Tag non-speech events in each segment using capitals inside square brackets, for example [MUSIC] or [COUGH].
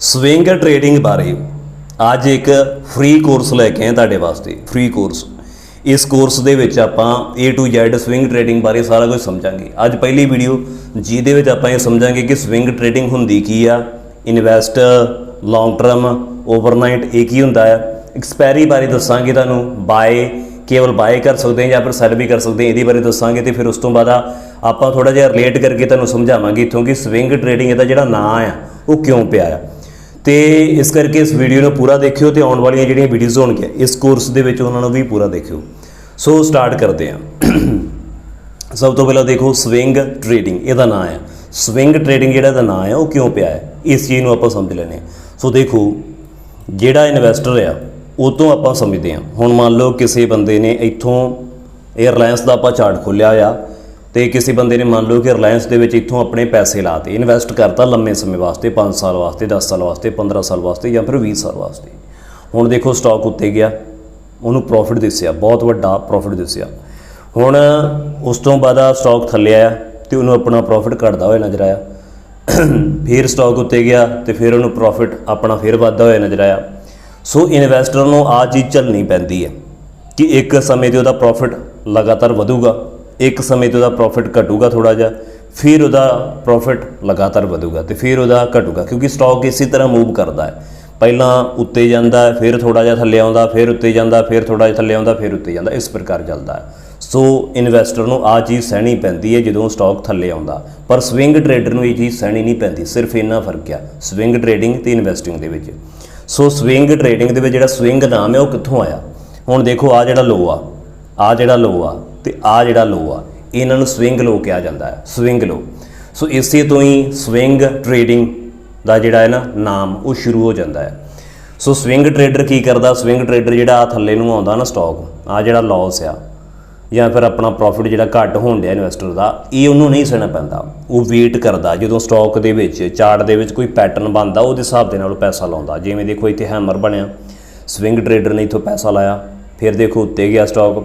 Swing trading ਬਾਰੇ ਅੱਜ ਇੱਕ ਫ੍ਰੀ ਕੋਰਸ ਲੈ ਕੇ ਆਏ ਤੁਹਾਡੇ ਵਾਸਤੇ, ਫ੍ਰੀ ਕੋਰਸ। ਇਸ ਕੋਰਸ ਦੇ ਵਿੱਚ ਆਪਾਂ A to Z swing trading ਬਾਰੇ ਸਾਰਾ ਕੁਝ ਸਮਝਾਂਗੇ। ਅੱਜ ਪਹਿਲੀ ਵੀਡੀਓ, ਜਿਹਦੇ ਵਿੱਚ ਆਪਾਂ ਇਹ ਸਮਝਾਂਗੇ ਕਿ ਸਵਿੰਗ ਟ੍ਰੇਡਿੰਗ ਹੁੰਦੀ ਕੀ ਆ। ਇਨਵੈਸਟ ਲੌਂਗ ਟਰਮ ਓਵਰਨਾਈਟ ਇਹ ਕੀ ਹੁੰਦਾ ਹੈ ਐਕਸਪਾਇਰੀ ਬਾਰੇ ਦੱਸਾਂਗੇ ਤੁਹਾਨੂੰ ਬਾਏ ਕੇਵਲ ਬਾਏ ਕਰ ਸਕਦੇ ਹਾਂ ਜਾਂ ਫਿਰ ਸੈਲ ਵੀ ਕਰ ਸਕਦੇ ਹਾਂ, ਇਹਦੇ ਬਾਰੇ ਦੱਸਾਂਗੇ ਤੇ ਫਿਰ ਉਸ ਤੋਂ ਬਾਅਦ ਆਪਾਂ ਥੋੜਾ ਜਿਹਾ ਰਿਲੇਟ ਕਰਕੇ ਤੁਹਾਨੂੰ ਸਮਝਾਵਾਂਗੇ ਇੱਥੋਂ ਕਿ ਸਵਿੰਗ ਟ੍ਰੇਡਿੰਗ ਇਹਦਾ ਜਿਹੜਾ ਨਾਂ ਆ, ਉਹ ਕਿਉਂ ਪਿਆ ਆ। ਤੇ ਇਸ ਕਰਕੇ ਇਸ ਵੀਡੀਓ ਨੂੰ ਪੂਰਾ ਦੇਖਿਓ ਤੇ ਆਉਣ ਵਾਲੀਆਂ ਜਿਹੜੀਆਂ ਵੀਡੀਓਜ਼ ਹੋਣਗੀਆਂ, ਇਸ ਕੋਰਸ ਦੇ ਵਿੱਚ ਉਹਨਾਂ ਨੂੰ ਵੀ ਪੂਰਾ ਦੇਖਿਓ। ਸੋ ਸਟਾਰਟ ਕਰਦੇ ਹਾਂ। [CLEARS THROAT] ਸਭ ਤੋਂ ਪਹਿਲਾਂ ਦੇਖੋ ਸਵਿੰਗ ਟ੍ਰੇਡਿੰਗ ਇਹਦਾ ਨਾਮ ਹੈ। ਸਵਿੰਗ ਟ੍ਰੇਡਿੰਗ ਜਿਹੜਾ ਦਾ ਨਾਮ ਹੈ, ਉਹ ਕਿਉਂ ਪਿਆ ਹੈ? ਇਸ ਚੀਜ਼ ਨੂੰ ਆਪਾਂ ਸਮਝ ਲੈਣੇ ਸੋ ਦੇਖੋ, ਜਿਹੜਾ ਇਨਵੈਸਟਰ ਆ, ਉਹ ਤੋਂ ਆਪਾਂ ਸਮਝਦੇ ਹਾਂ। ਹੁਣ ਮੰਨ ਲਓ ਕਿਸੇ ਬੰਦੇ ਨੇ ਇੱਥੋਂ ਇਹ ਦਾ ਆਪਾਂ ਚਾਰਟ ਖੋਲਿਆ ਆ ਤੇ ਕਿਸੇ ਬੰਦੇ ਨੇ ਮੰਨ ਲਓ ਕਿ ਰਿਲਾਇੰਸ ਦੇ ਵਿੱਚ ਇੱਥੋਂ ਆਪਣੇ ਪੈਸੇ ਲਾਤੇ ਇਨਵੈਸਟ ਕਰਤਾ ਲੰਮੇ ਸਮੇਂ ਵਾਸਤੇ 5 ਸਾਲ ਵਾਸਤੇ 10 ਸਾਲ ਵਾਸਤੇ 15 ਸਾਲ ਵਾਸਤੇ ਜਾਂ ਫਿਰ 20 ਸਾਲ ਵਾਸਤੇ। ਹੁਣ ਦੇਖੋ ਸਟਾਕ ਉੱਤੇ ਗਿਆ, ਉਹਨੂੰ ਪ੍ਰੋਫਿਟ ਦਿਸਿਆ, ਬਹੁਤ ਵੱਡਾ ਪ੍ਰੋਫਿਟ ਦਿਸਿਆ। ਹੁਣ ਉਸ ਤੋਂ ਬਾਅਦ ਆ ਸਟਾਕ ਥੱਲੇ ਆਇਆ ਤੇ ਉਹਨੂੰ ਆਪਣਾ ਪ੍ਰੋਫਿਟ ਘਟਦਾ ਹੋਇਆ ਨਜ਼ਰ ਆਇਆ। ਫਿਰ ਸਟਾਕ ਉੱਤੇ ਗਿਆ ਤੇ ਫਿਰ ਉਹਨੂੰ ਪ੍ਰੋਫਿਟ ਆਪਣਾ ਫਿਰ ਵੱਧਦਾ ਹੋਇਆ ਨਜ਼ਰ ਆਇਆ। ਸੋ ਇਨਵੈਸਟਰ ਨੂੰ ਆ ਚੀਜ਼ ਚੱਲਣੀ ਪੈਂਦੀ ਹੈ ਕਿ ਇੱਕ ਸਮੇਂ ਤੇ ਉਹਦਾ ਪ੍ਰੋਫਿਟ ਲਗਾਤਾਰ ਵਧੂਗਾ। ਇੱਕ ਸਮੇਂ ਤੇ ਉਹਦਾ ਪ੍ਰੋਫਿਟ ਘਟੂਗਾ ਥੋੜਾ ਜਿਹਾ ਫਿਰ ਉਹਦਾ ਪ੍ਰੋਫਿਟ ਲਗਾਤਾਰ ਵਧੂਗਾ ਤੇ ਫਿਰ ਉਹਦਾ ਘਟੂਗਾ ਕਿਉਂਕਿ ਸਟਾਕ ਇਸੇ ਤਰ੍ਹਾਂ ਮੂਵ ਕਰਦਾ ਹੈ। ਪਹਿਲਾਂ ਉੱਤੇ ਜਾਂਦਾ ਹੈ, ਫਿਰ ਥੋੜਾ ਜਿਹਾ ਥੱਲੇ ਆਉਂਦਾ ਫਿਰ ਉੱਤੇ ਜਾਂਦਾ ਫਿਰ ਥੋੜਾ ਜਿਹਾ ਥੱਲੇ ਆਉਂਦਾ ਫਿਰ ਉੱਤੇ ਜਾਂਦਾ ਇਸ ਪ੍ਰਕਾਰ ਚੱਲਦਾ ਹੈ। ਸੋ ਇਨਵੈਸਟਰ ਨੂੰ ਆ ਚੀਜ਼ ਸਹਿਣੀ ਪੈਂਦੀ ਹੈ ਜਦੋਂ ਸਟਾਕ ਥੱਲੇ ਆਉਂਦਾ। ਪਰ ਸਵਿੰਗ ਟ੍ਰੇਡਰ ਨੂੰ ਇਹ ਚੀਜ਼ ਸਹਿਣੀ ਨਹੀਂ ਪੈਂਦੀ ਸਿਰਫ ਇੰਨਾ ਫ਼ਰਕ ਆ ਸਵਿੰਗ ਟ੍ਰੇਡਿੰਗ ਤੇ ਇਨਵੈਸਟਿੰਗ ਦੇ ਵਿੱਚ। ਸੋ ਸਵਿੰਗ ਟ੍ਰੇਡਿੰਗ ਦੇ ਵਿੱਚ ਜਿਹੜਾ ਸਵਿੰਗ ਨਾਮ ਹੈ ਉਹ ਕਿੱਥੋਂ ਆਇਆ? ਹੁਣ ਦੇਖੋ ਆ ਜਿਹੜਾ ਲੋ ਆ ਆ ਜਿਹੜਾ ਲੋ ਆ ਤੇ ਆ ਜਿਹੜਾ ਲੋ ਆ, ਇਹਨਾਂ ਨੂੰ ਸਵਿੰਗ ਲੋ ਕਿਹਾ ਜਾਂਦਾ ਹੈ, ਸਵਿੰਗ ਲੋ। ਸੋ ਇਸੇ ਤੋਂ ਹੀ ਸਵਿੰਗ ਟ੍ਰੇਡਿੰਗ ਦਾ ਜਿਹੜਾ ਹੈ ਨਾ, ਨਾਮ ਉਹ ਸ਼ੁਰੂ ਹੋ ਜਾਂਦਾ ਹੈ। ਸੋ ਸਵਿੰਗ ਟ੍ਰੇਡਰ ਕੀ ਕਰਦਾ, ਸਵਿੰਗ ਟ੍ਰੇਡਰ ਜਿਹੜਾ ਆ ਥੱਲੇ ਨੂੰ ਆਉਂਦਾ ਨਾ ਸਟਾਕ ਆ ਜਿਹੜਾ ਲਾਸ ਆ, ਜਾਂ ਫਿਰ ਆਪਣਾ ਪ੍ਰੋਫਿਟ ਜਿਹੜਾ ਘੱਟ ਹੋਣ ਡਿਆ ਇਨਵੈਸਟਰ ਦਾ, ਇਹ ਉਹਨੂੰ ਨਹੀਂ ਸਹਿਣਾ ਪੈਂਦਾ। ਉਹ ਵੇਟ ਕਰਦਾ, ਜਦੋਂ ਸਟਾਕ ਦੇ ਵਿੱਚ ਚਾਰਟ ਦੇ ਵਿੱਚ ਕੋਈ ਪੈਟਰਨ ਬਣਦਾ, ਉਹਦੇ ਹਿਸਾਬ ਦੇ ਨਾਲ ਉਹ ਪੈਸਾ ਲਾਉਂਦਾ। ਜਿਵੇਂ ਦੇਖੋ ਇੱਥੇ ਹੈਮਰ ਬਣਿਆ, ਸਵਿੰਗ ਟ੍ਰੇਡਰ ਨੇ ਇੱਥੋਂ ਪੈਸਾ ਲਾਇਆ, ਫਿਰ ਦੇਖੋ ਉੱਤੇ ਗਿਆ ਸਟਾਕ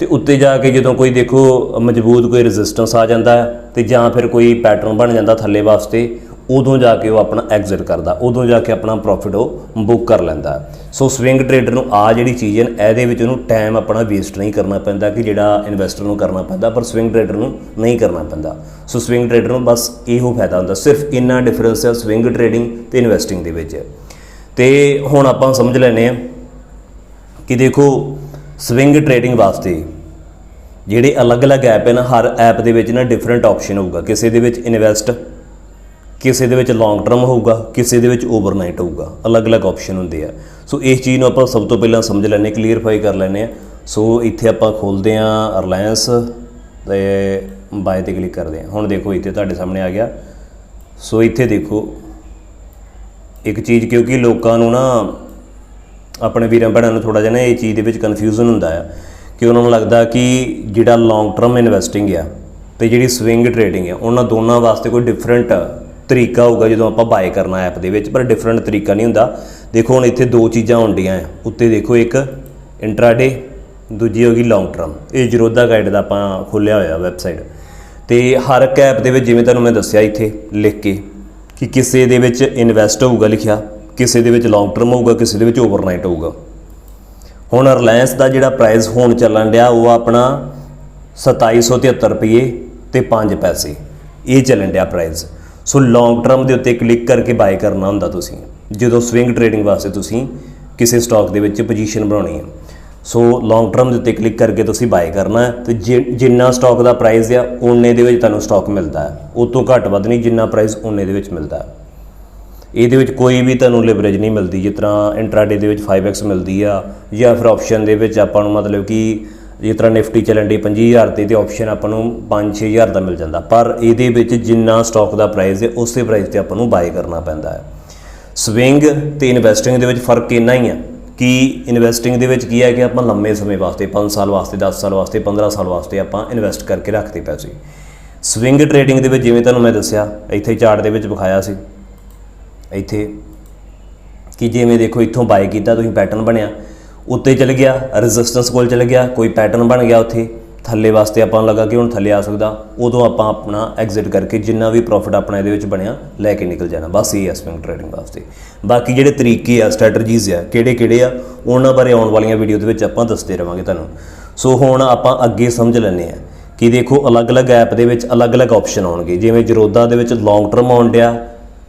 ਤੇ ਉੱਤੇ ਜਾ ਕੇ ਜਦੋਂ ਕੋਈ ਦੇਖੋ ਮਜ਼ਬੂਤ ਕੋਈ ਰੈਜ਼ਿਸਟੈਂਸ ਆ ਜਾਂਦਾ ਹੈ ਤੇ ਜਾਂ ਫਿਰ ਕੋਈ ਪੈਟਰਨ ਬਣ ਜਾਂਦਾ ਥੱਲੇ ਵਾਸਤੇ, ਉਦੋਂ ਜਾ ਕੇ ਉਹ ਆਪਣਾ ਐਗਜ਼ਿਟ ਕਰਦਾ, ਉਦੋਂ ਜਾ ਕੇ ਆਪਣਾ ਪ੍ਰੋਫਿਟ ਉਹ ਬੁੱਕ ਕਰ ਲੈਂਦਾ। ਸੋ ਸਵਿੰਗ ਟ੍ਰੇਡਰ ਨੂੰ ਆ ਜਿਹੜੀ ਚੀਜ਼ ਹੈ, ਇਹਦੇ ਵਿੱਚ ਉਹਨੂੰ ਟਾਈਮ ਆਪਣਾ ਵੇਸਟ ਨਹੀਂ ਕਰਨਾ ਪੈਂਦਾ ਕਿ ਜਿਹੜਾ ਇਨਵੈਸਟਰ ਨੂੰ ਕਰਨਾ ਪੈਂਦਾ, ਪਰ ਸਵਿੰਗ ਟ੍ਰੇਡਰ ਨੂੰ ਨਹੀਂ ਕਰਨਾ ਪੈਂਦਾ। ਸੋ ਸਵਿੰਗ ਟ੍ਰੇਡਰ ਨੂੰ ਬਸ ਇਹੋ ਫਾਇਦਾ ਹੁੰਦਾ, ਸਿਰਫ ਇੰਨਾ ਡਿਫਰੈਂਸ ਹੈ ਸਵਿੰਗ ਟ੍ਰੇਡਿੰਗ ਤੇ ਇਨਵੈਸਟਿੰਗ ਦੇ ਵਿੱਚ। ਤੇ ਹੁਣ ਆਪਾਂ ਸਮਝ ਲੈਨੇ ਆ ਕਿ ਦੇਖੋ ਸਵਿੰਗ ਟ੍ਰੇਡਿੰਗ ਵਾਸਤੇ ਜਿਹੜੇ ਅਲੱਗ-ਅਲੱਗ ਐਪ ਹਨ, ਹਰ ਐਪ ਦੇ ਵਿੱਚ ਨਾ ਡਿਫਰੈਂਟ ਆਪਸ਼ਨ ਹੋਊਗਾ। ਕਿਸੇ ਦੇ ਵਿੱਚ ਇਨਵੈਸਟ ਕਿਸੇ ਦੇ ਵਿੱਚ ਲੌਂਗ ਟਰਮ ਹੋਊਗਾ, ਕਿਸੇ ਦੇ ਵਿੱਚ ਓਵਰਨਾਈਟ ਹੋਊਗਾ। ਅਲੱਗ-ਅਲੱਗ ਆਪਸ਼ਨ ਹੁੰਦੇ ਆ। ਸੋ ਇਸ ਚੀਜ਼ ਨੂੰ ਆਪਾਂ ਸਭ ਤੋਂ ਪਹਿਲਾਂ ਸਮਝ ਲੈਣੇ ਕਲੀਅਰਫਾਈ ਕਰ ਲੈਣੇ ਆ ਸੋ ਇੱਥੇ ਆਪਾਂ ਖੋਲਦੇ ਆ ਰਿਲਾਇੰਸ ਤੇ ਬਾਏ ਤੇ ਕਲਿੱਕ ਕਰਦੇ ਆ ਹੁਣ ਦੇਖੋ ਇੱਥੇ ਤੁਹਾਡੇ ਸਾਹਮਣੇ ਆ ਗਿਆ। ਸੋ ਇੱਥੇ ਦੇਖੋ, ਇੱਕ ਚੀਜ਼ ਕਿਉਂਕਿ ਲੋਕਾਂ ਨੂੰ ਨਾ ਆਪਣੇ ਵੀਰਾਂ ਭੈਣਾਂ ਨੂੰ ਥੋੜਾ ਜਿਹਾ ਨਾ ਇਹ ਚੀਜ਼ ਦੇ ਵਿੱਚ ਕਨਫਿਊਜ਼ਨ ਹੁੰਦਾ ਆ ਕਿ ਉਹਨਾਂ ਨੂੰ ਲੱਗਦਾ ਕਿ ਜਿਹੜਾ ਲੌਂਗ ਟਰਮ ਇਨਵੈਸਟਿੰਗ ਆ ਤੇ ਜਿਹੜੀ ਸਵਿੰਗ ਟ੍ਰੇਡਿੰਗ ਆ, ਉਹਨਾਂ ਦੋਨਾਂ ਵਾਸਤੇ ਕੋਈ ਡਿਫਰੈਂਟ ਤਰੀਕਾ ਹੋਊਗਾ ਜਦੋਂ ਆਪਾਂ ਬਾਏ ਕਰਨਾ ਐਪ ਦੇ ਵਿੱਚ, ਪਰ ਡਿਫਰੈਂਟ ਤਰੀਕਾ ਨਹੀਂ ਹੁੰਦਾ। ਦੇਖੋ, ਹੁਣ ਇੱਥੇ ਦੋ ਚੀਜ਼ਾਂ ਹੁੰਦੀਆਂ ਆ। ਉੱਤੇ ਦੇਖੋ ਇੱਕ ਇੰਟਰਾਡੇ ਦੂਜੀ ਹੋ ਗਈ ਲੌਂਗ ਟਰਮ ਇਹ ਜਰੋਦਾ ਗਾਈਡ ਦਾ ਆਪਾਂ ਖੋਲਿਆ ਹੋਇਆ ਵੈਬਸਾਈਟ ਤੇ ਹਰ ਇੱਕ ਐਪ ਦੇ ਵਿੱਚ ਜਿਵੇਂ ਤੁਹਾਨੂੰ ਮੈਂ ਦੱਸਿਆ ਇੱਥੇ, ਲਿਖ ਕੇ ਕਿ ਕਿਸੇ ਦੇ ਵਿੱਚ ਇਨਵੈਸਟ ਹੋਊਗਾ ਲਿਖਿਆ। ਕਿਸੇ ਦੇ ਵਿੱਚ ਲੌਂਗ ਟਰਮ ਹੋਊਗਾ, ਕਿਸੇ ਦੇ ਵਿੱਚ ਓਵਰਨਾਈਟ ਹੋਊਗਾ। ਹੁਣ ਰਿਲਾਇੰਸ ਦਾ ਜਿਹੜਾ ਪ੍ਰਾਈਸ ਹੁਣ ਚੱਲਣ ਡਿਆ, ਉਹ ਆਪਣਾ 2773 ਰੁਪਏ ਤੇ 5 ਪੈਸੇ। ਇਹ ਚੱਲਣ ਡਿਆ ਪ੍ਰਾਈਸ ਸੋ ਲੌਂਗ ਟਰਮ ਦੇ ਉੱਤੇ ਕਲਿੱਕ ਕਰਕੇ ਬਾਏ ਕਰਨਾ ਹੁੰਦਾ ਤੁਸੀਂ। ਜਦੋਂ ਸਵਿੰਗ ਟ੍ਰੇਡਿੰਗ ਵਾਸਤੇ ਤੁਸੀਂ ਕਿਸੇ ਸਟਾਕ ਦੇ ਵਿੱਚ ਪੋਜੀਸ਼ਨ ਬਣਾਉਣੀ ਹੈ। ਸੋ ਲੌਂਗ ਟਰਮ ਦੇ ਉੱਤੇ ਕਲਿੱਕ ਕਰਕੇ ਤੁਸੀਂ ਬਾਏ ਕਰਨਾ ਹੈ ਤੇ ਜਿੰਨਾ ਸਟਾਕ ਦਾ ਪ੍ਰਾਈਸ ਆ, ਓਨੇ ਦੇ ਵਿੱਚ ਤੁਹਾਨੂੰ ਸਟਾਕ ਮਿਲਦਾ ਹੈ। ਉਹ ਤੋਂ ਘੱਟ ਵੱਧ ਨਹੀਂ, ਜਿੰਨਾ ਪ੍ਰਾਈਸ ਓਨੇ ਦੇ ਵਿੱਚ ਮਿਲਦਾ ਹੈ। ਇਹਦੇ ਵਿੱਚ ਕੋਈ ਵੀ ਤੁਹਾਨੂੰ ਲਿਵਰੇਜ ਨਹੀਂ ਮਿਲਦੀ, ਜਿਸ ਤਰ੍ਹਾਂ ਇੰਟਰਾਡੇ ਦੇ ਵਿੱਚ 5x ਮਿਲਦੀ ਆ, ਜਾਂ ਫਿਰ ਆਪਸ਼ਨ ਦੇ ਵਿੱਚ ਆਪਾਂ ਨੂੰ ਮਤਲਬ ਕਿ ਜਿਸ ਤਰ੍ਹਾਂ ਨਿਫਟੀ ਚੱਲਣ ਦੀ 25000 ਤੇ ਤੇ ਆਪਸ਼ਨ ਆਪਾਂ ਨੂੰ 5-6000 ਦਾ ਮਿਲ ਜਾਂਦਾ। ਪਰ ਇਹਦੇ ਵਿੱਚ ਜਿੰਨਾ ਸਟਾਕ ਦਾ ਪ੍ਰਾਈਸ ਹੈ, ਉਸੇ ਪ੍ਰਾਈਸ ਤੇ ਆਪਾਂ ਨੂੰ ਬਾਏ ਕਰਨਾ ਪੈਂਦਾ ਹੈ। ਸਵਿੰਗ ਤੇ ਇਨਵੈਸਟਿੰਗ ਦੇ ਵਿੱਚ ਫ਼ਰਕ ਇੰਨਾ ਹੀ ਆ ਕਿ ਇਨਵੈਸਟਿੰਗ ਦੇ ਵਿੱਚ ਕੀ ਹੈ ਕਿ ਆਪਾਂ ਲੰਮੇ ਸਮੇਂ ਵਾਸਤੇ 5 ਸਾਲ ਵਾਸਤੇ 10 ਸਾਲ ਵਾਸਤੇ 15 ਸਾਲ ਵਾਸਤੇ ਆਪਾਂ ਇਨਵੈਸਟ ਕਰਕੇ ਰੱਖਦੇ ਪੈਸੇ ਸਵਿੰਗ ਟ੍ਰੇਡਿੰਗ ਦੇ ਵਿੱਚ ਜਿਵੇਂ ਤੁਹਾਨੂੰ ਮੈਂ ਦੱਸਿਆ, ਇੱਥੇ ਚਾਰਟ ਦੇ ਵਿੱਚ ਵਿਖਾਇਆ ਸੀ। ਇੱਥੇ ਕਿ ਜਿਵੇਂ ਦੇਖੋ ਇੱਥੋਂ ਬਾਈ ਕੀਤਾ, ਤੁਸੀਂ ਪੈਟਰਨ ਬਣਿਆ, ਉੱਤੇ ਚਲ ਗਿਆ ਰੈਜ਼ਿਸਟੈਂਸ ਕੋਲ ਚਲ ਗਿਆ, ਕੋਈ ਪੈਟਰਨ ਬਣ ਗਿਆ ਉੱਥੇ, ਥੱਲੇ ਵਾਸਤੇ ਆਪਾਂ ਨੂੰ ਲੱਗਾ ਕਿ ਹੁਣ ਥੱਲੇ ਆ ਸਕਦਾ, ਉਦੋਂ ਆਪਾਂ ਆਪਣਾ ਐਗਜ਼ਿਟ ਕਰਕੇ ਜਿੰਨਾ ਵੀ ਪ੍ਰੋਫਿਟ ਆਪਣਾ ਇਹਦੇ ਵਿੱਚ ਬਣਿਆ, ਲੈ ਕੇ ਨਿਕਲ ਜਾਣਾ, ਬਸ ਇਹ ਹੈ ਸਵਿੰਗ ਟ੍ਰੇਡਿੰਗ ਵਾਸਤੇ। ਬਾਕੀ ਜਿਹੜੇ ਤਰੀਕੇ ਆ ਸਟ੍ਰੈਟਜੀਜ਼ ਆ ਕਿਹੜੇ ਕਿਹੜੇ ਆ, ਉਹਨਾਂ ਬਾਰੇ ਆਉਣ ਵਾਲੀਆਂ ਵੀਡੀਓ ਦੇ ਵਿੱਚ ਆਪਾਂ ਦੱਸਦੇ ਰਵਾਂਗੇ ਤੁਹਾਨੂੰ। ਸੋ ਹੁਣ ਆਪਾਂ ਅੱਗੇ ਸਮਝ ਲੈਂਦੇ ਆ ਕਿ ਦੇਖੋ ਅਲੱਗ-ਅਲੱਗ ਐਪ ਦੇ ਵਿੱਚ ਅਲੱਗ-ਅਲੱਗ ਆਪਸ਼ਨ ਆਉਣਗੇ, ਜਿਵੇਂ ਜਰੋਦਾ ਦੇ ਵਿੱਚ ਲੌਂਗ ਟਰਮ ਆਉਣ ਡਿਆ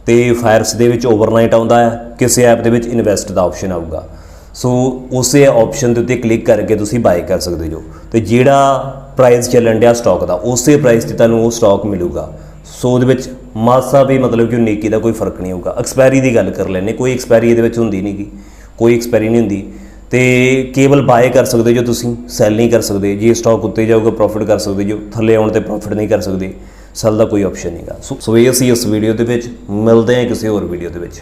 ਤੇ ਫਾਇਰਸ ਦੇ ਵਿੱਚ ਓਵਰਨਾਈਟ ਆਉਂਦਾ ਹੈ, ਕਿਸੇ ਐਪ ਦੇ ਵਿੱਚ ਇਨਵੈਸਟ ਦਾ ਆਪਸ਼ਨ ਆਊਗਾ। ਸੋ ਉਸੇ ਆਪਸ਼ਨ ਦੇ ਉੱਤੇ ਕਲਿੱਕ ਕਰਕੇ ਤੁਸੀਂ ਬਾਈ ਕਰ ਸਕਦੇ ਜੋ ਤੇ ਜਿਹੜਾ ਪ੍ਰਾਈਸ ਚੱਲਣ ਡਿਆ ਸਟਾਕ ਦਾ, ਉਸੇ ਪ੍ਰਾਈਸ ਤੇ ਤੁਹਾਨੂੰ ਉਹ ਸਟਾਕ ਮਿਲੂਗਾ। ਸੋ ਉਹਦੇ ਵਿੱਚ ਮਾਸਾ ਵੀ ਮਤਲਬ ਕਿ ਨੇਕੀ ਦਾ ਕੋਈ ਫ਼ਰਕ ਨਹੀਂ ਹੋਊਗਾ ਐਕਸਪਾਇਰੀ ਦੀ ਗੱਲ ਕਰ ਲੈਨੇ ਕੋਈ ਐਕਸਪਾਇਰੀ ਇਹਦੇ ਵਿੱਚ ਹੁੰਦੀ ਨਹੀਂਗੀ ਕੋਈ ਐਕਸਪਾਇਰੀ ਨਹੀਂ ਹੁੰਦੀ। ਤੇ ਕੇਵਲ ਬਾਏ ਕਰ ਸਕਦੇ ਜੋ ਤੁਸੀਂ ਸੈਲ ਨਹੀਂ ਕਰ ਸਕਦੇ। ਜੇ ਸਟਾਕ ਉੱਤੇ ਜਾਊਗਾ ਪ੍ਰੋਫਿਟ ਕਰ ਸਕਦੇ ਜੋ, ਥੱਲੇ ਆਉਣ ਤੇ ਪ੍ਰੋਫਿਟ ਨਹੀਂ ਕਰ ਸਕਦੇ। ਸੈਲ ਦਾ ਕੋਈ ਆਪਸ਼ਨ ਨਹੀਂਗਾ ਸੋ ਸੋ ਇਹ ਅਸੀਂ ਇਸ ਵੀਡੀਓ ਦੇ ਵਿੱਚ ਮਿਲਦੇ ਹਾਂ ਕਿਸੇ ਹੋਰ ਵੀਡੀਓ ਦੇ ਵਿੱਚ।